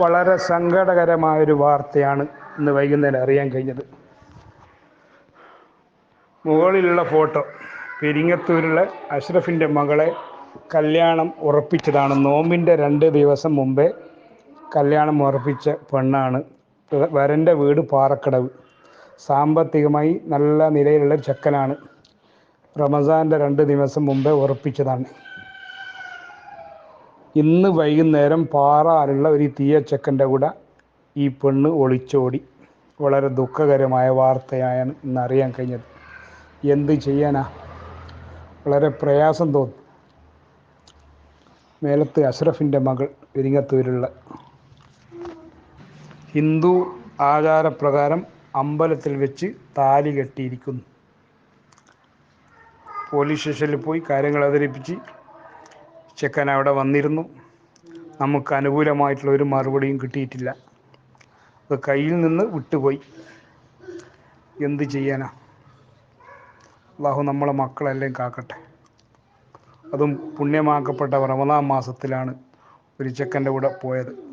വളരെ സങ്കടകരമായൊരു വാർത്തയാണ് ഇന്ന് വൈകുന്നേരം അറിയാൻ കഴിഞ്ഞത്. മുകളിലുള്ള ഫോട്ടോ പെരിങ്ങത്തൂരിലെ അഷ്റഫിന്റെ മകളെ കല്യാണം ഉറപ്പിച്ചതാണ്. നോമ്പിന്റെ രണ്ട് ദിവസം മുമ്പേ കല്യാണം ഉറപ്പിച്ച പെണ്ണാണ്. വരന്റെ വീട് പാറക്കടവ്. സാമ്പത്തികമായി നല്ല നിലയിലുള്ള ചെക്കനാണ്. റമസാന്റെ രണ്ട് ദിവസം മുമ്പേ ഉറപ്പിച്ചതാണ്. ഇന്ന് വൈകുന്നേരം പാറാറുള്ള ഒരു തീയച്ചക്കന്റെ കൂടെ ഈ പെണ്ണ് ഒളിച്ചോടി. വളരെ ദുഃഖകരമായ വാർത്തയാണ് ഇന്ന് അറിയാൻ കഴിഞ്ഞത്. എന്ത് ചെയ്യാനാ? വളരെ പ്രയാസം തോന്നി. മേലത്ത് അഷ്റഫിന്റെ മകൾ വിരിങ്ങത്തൂരുള്ള ഹിന്ദു ആചാരപ്രകാരം അമ്പലത്തിൽ വെച്ച് താലി കെട്ടിയിരിക്കുന്നു. പോലീസ് സ്റ്റേഷനിൽ പോയി കാര്യങ്ങൾ അവതരിപ്പിച്ച് ചെക്കൻ അവിടെ വന്നിരുന്നു. നമുക്ക് അനുകൂലമായിട്ടുള്ള ഒരു മറുപടിയും കിട്ടിയിട്ടില്ല. അത് കയ്യിൽ നിന്ന് വിട്ടുപോയി. എന്ത് ചെയ്യാനാ? അള്ളാഹു നമ്മളെ മക്കളെല്ലാം കാക്കട്ടെ. അതും പുണ്യമാക്കപ്പെട്ട റമദാൻ മാസത്തിലാണ് ഒരു ചെക്കന്റെ കൂടെ പോയത്.